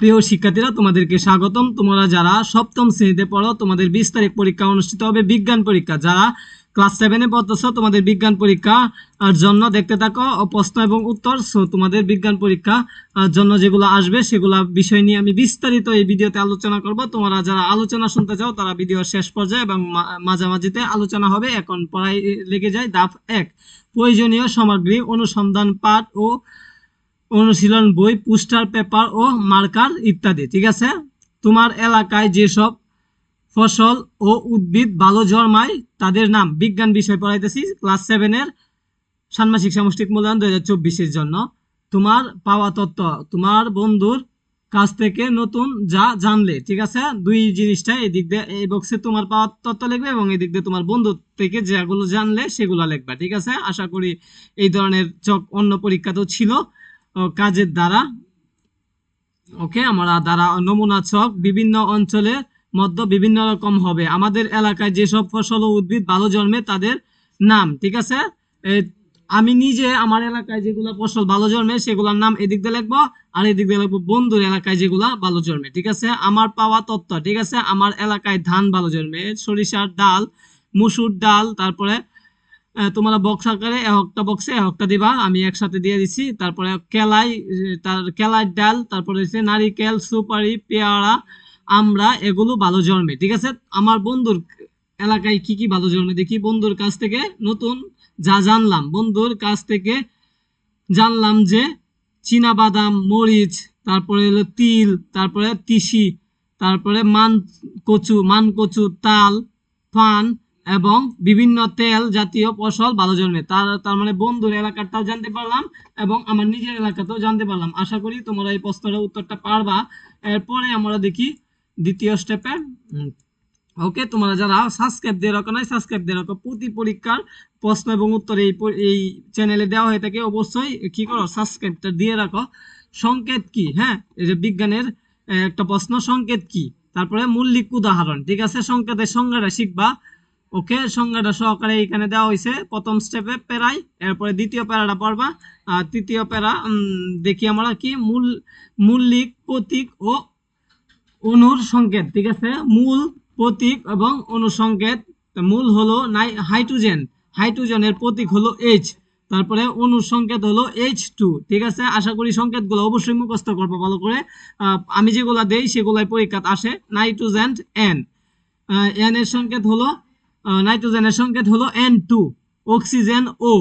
প্রিয় শিক্ষার্থীরা, তোমাদেরকে স্বাগতম। তোমরা যারা সপ্তম শ্রেণীতে পড়ো, তোমাদের বিশ তারিখ পরীক্ষা অনুষ্ঠিত হবে বিজ্ঞান পরীক্ষা। যারা ক্লাস সেভেনে পড়তেছ, তোমাদের বিজ্ঞান পরীক্ষা আর জন্য দেখতে থাকো প্রশ্ন এবং উত্তর। তোমাদের বিজ্ঞান পরীক্ষা জন্য যেগুলো আসবে, সেগুলো বিষয় নিয়ে আমি বিস্তারিত এই ভিডিওতে আলোচনা করব। তোমরা যারা আলোচনা শুনতে চাও, তারা ভিডিওর শেষ পর্যায়ে এবং মাঝামাঝিতে আলোচনা হবে। এখন পড়াই লেগে যায় দাফ এক। প্রয়োজনীয় সামগ্রী অনুসন্ধান পাঠ ও অনুশীলন বই, পোস্টার, পেপার ও মার্কার ইত্যাদি, ঠিক আছে? তোমার এলাকায় যেসব ফসল ও উদ্ভিদ ভালো জন্মায়, তাদের নাম বিজ্ঞান বিষয় পড়াইতেছি, ক্লাস সেভেনের ষান্মাসিক সামষ্টিক মূল্যায়ন দু হাজার চব্বিশের জন্য। তোমার পাওয়া তত্ত্ব তোমার বন্ধুর কাছ থেকে নতুন যা জানলে, ঠিক আছে? দুই জিনিসটা এই দিক দিয়ে, এই বক্সে তোমার পাওয়া তত্ত্ব লিখবে এবং এই দিক দিয়ে তোমার বন্ধু থেকে যেগুলো জানলে সেগুলো লিখবা, ঠিক আছে? আশা করি এই ধরনের চক, অন্য পরীক্ষাতেও ছিল। ও কাজের দ্বারা। ওকে, আমরা দ্বারা নমুনা ছক বিভিন্ন অঞ্চলের মধ্যে বিভিন্ন রকম হবে। আমাদের এলাকায় যেসব ফসল ও উদ্ভিদ ভালো জন্মে তাদের নাম, ঠিক আছে? আমি নিজে আমার এলাকায় যেগুলো ফসল ভালো জন্মে সেগুলোর নাম এদিক দিয়ে লিখব, আর এদিক দিয়ে লিখব বন্ধুর এলাকায় যেগুলা ভালো জন্মে, ঠিক আছে? আমার পাওয়া তত্ত্ব, ঠিক আছে? আমার এলাকায় ধান ভালো জন্মে, সরিষার ডাল, মুসুর ডাল, তারপরে তোমরা বক্স আকারে একটা বক্সে একটা দিবা, আমি একসাথে দিয়ে দিছি। তারপরে কেলাই তার কেলাই ডাল, তারপরে হচ্ছে নারিকেল, সুপারি, পেয়ারা আমরা এগুলো ভালো জন্মে, ঠিক আছে? আমার বন্ধুর এলাকায় কি কি ভালো জন্মে দেখি? বন্ধুর কাছ থেকে নতুন যা জানলাম, বন্ধুর কাছ থেকে জানলাম যে চীনা বাদাম মরিচ, তারপরে হলো তিল, তারপরে তিসি, তারপরে মান কচু মান কচু, তাল পান এবং বিভিন্ন তেল জাতীয় ফসল ভালো জন্মে। তার তার মানে বন্ধুর এলাকাটাও জানতে পারলাম এবং আমার নিজের এলাকাতেও জানতে পারলাম। আশা করি তোমরা এই প্রশ্নের উত্তরটা পারবা। এরপরে আমরা দেখি দ্বিতীয় স্টেপে ওকে তোমরা যারা সাবস্ক্রাইব দিয়ে রাখো নাই সাবস্ক্রাইব দিয়ে রাখো। প্রতি পরীক্ষার প্রশ্ন এবং উত্তর এই এই চ্যানেলে দেওয়া হয়ে থাকে, অবশ্যই কি করো সাবস্ক্রাইবটা দিয়ে রাখো। সংকেত কি? হ্যাঁ এই যে বিজ্ঞানের একটা প্রশ্ন, সংকেত কি? তারপরে মৌলিক উদাহরণ, ঠিক আছে? সংকেতের সংজ্ঞাটা শিখবা। ওকে, সংজ্ঞাটা সহকারে এখানে দেওয়া হয়েছে। প্রথম স্টেপে প্যারাই, এরপরে দ্বিতীয় প্যারাটা পড়বা। আর তৃতীয় প্যারা দেখি আমরা কি, মূল মূলিক প্রতীক ও অনুর সংকেত, ঠিক আছে? মূল, প্রতীক এবং অনুসংকেত মূল হলো নাই, হাইড্রোজেন। হাইড্রোজেনের প্রতীক হলো এইচ তারপরে অনুর সংকেত হলো এইচ টু ঠিক আছে? আশা করি সংকেতগুলো অবশ্যই মুখস্থ করব ভালো করে। আমি যেগুলা দেই সেগুলাই পরীক্ষাত আসে। নাইট্রোজেন এন এন এর সংকেত হলো নাইট্রোজেনের সংকেত হলো এন টু অক্সিজেন ও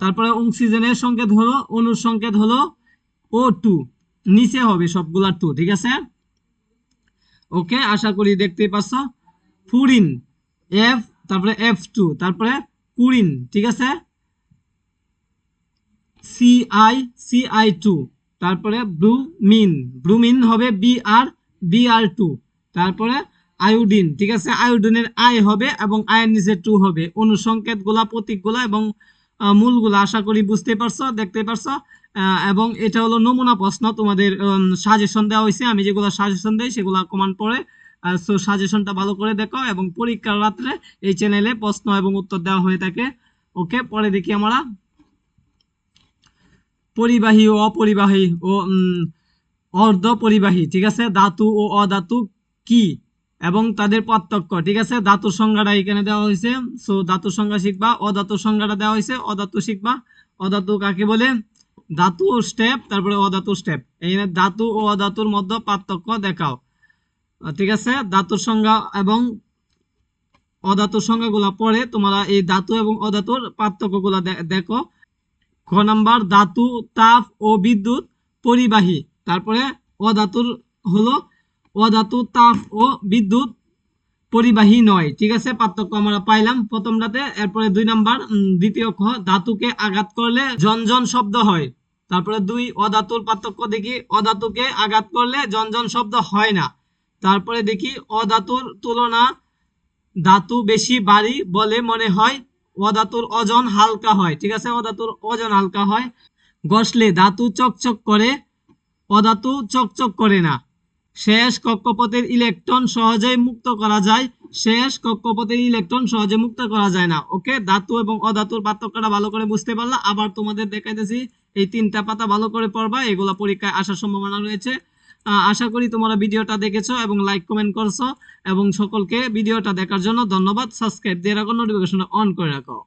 তারপরে অক্সিজেনের সংকেত হলো, অনুর সংকেত হলো ও টু নিচে হবে সবগুলা টু ঠিক আছে? ওকে, আশা করি দেখতেই পাচ্ছ। ফুরিন এফ তারপরে এফ টু তারপরে কুরিন, ঠিক আছে? C I C I two তারপরে ব্রুমিন। ব্রুমিন হবে B R B R two তারপরে আয়োডিন, ঠিক আছে? আয়োডিনের আই হবে এবং আয়ের নিচে টু হবে। অনুসংকেতগুলা, প্রতীকগুলা এবং মূলগুলা আশা করি বুঝতে পারছ দেখতে পারছ। এবং এটা হলো নমুনা প্রশ্ন, তোমাদের সাজেশন দেওয়া হয়েছে। আমি যেগুলো সাজেশন দেই, সেগুলো কমান্ড পড়ে। সো সাজেশনটা ভালো করে দেখো এবং পরীক্ষার রাত্রে এই চ্যানেলে প্রশ্ন এবং উত্তর দেওয়া হয়ে থাকে। ওকে পরে দেখি আমরা। পরিবাহী ও অপরিবাহী ও অর্ধ পরিবাহী ঠিক আছে? ধাতু ও অধাতু কি? এবং তাদের পার্থক্য, ঠিক আছে? ধাতুর সংজ্ঞাটা এখানে দেওয়া হয়েছে। সো ধাতুর সংজ্ঞা শিখবা অধাতুর সংজ্ঞাটা দেওয়া হয়েছে, অধাতু শিখবা। অধাতু কাকে বলে? ধাতু স্টেপ, তারপরে অধাতু স্টেপ। এখানে ধাতু ও অধাতুর মধ্যে পার্থক্য দেখাও। ঠিক আছে? ধাতুর সংজ্ঞা এবং অধাতুর সংজ্ঞাগুলো পড়ে তোমরা এই ধাতু এবং অধাতুর পার্থক্যগুলো দেখো। খ নাম্বার, ধাতু, তাপ ও বিদ্যুৎ পরিবাহী। তারপরে অধাতুর হলো অধাতু তাপ ও বিদ্যুৎ পরিবাহী নয়। ঠিক আছে, পার্থক্য আমরা পাইলাম প্রথমটাতে। এরপরে দুই নাম্বার দ্বিতীয় খ, ধাতুকে আঘাত করলে জনজন শব্দ হয়। তারপরে দুই, অধাতুর পার্থক্য দেখি, অধাতুকে আঘাত করলে জনজন শব্দ হয় না। তারপরে দেখি, অধাতুর তুলনা ধাতু বেশি বাড়ি বলে মনে হয়, অধাতুর ওজন হালকা হয়। ঠিক আছে, অধাতুর ওজন হালকা হয়। ঘষলে ধাতু চকচক করে, অধাতু চকচক করে না। শেষ কক্ষপথের ইলেকট্রন সহজেই মুক্ত করা যায়। শেষ কক্ষপথের ইলেকট্রন সহজে মুক্ত করা যায় না। ওকে? ধাতু এবং অধাতুর পার্থক্যটা ভালো করে বুঝতে পারলা? আবার তোমাদের দেখাইতেছি, এই তিনটা পাতা ভালো করে পড়বা। এগুলা পরীক্ষায় আসার সম্ভাবনা রয়েছে। আশা করি তোমরা ভিডিওটা দেখেছ এবং লাইক কমেন্ট করছ। এবং সকলকে ভিডিওটা দেখার জন্য ধন্যবাদ। সাবস্ক্রাইব দিয়ে রাখো নোটিফিকেশন অন করে রাখো।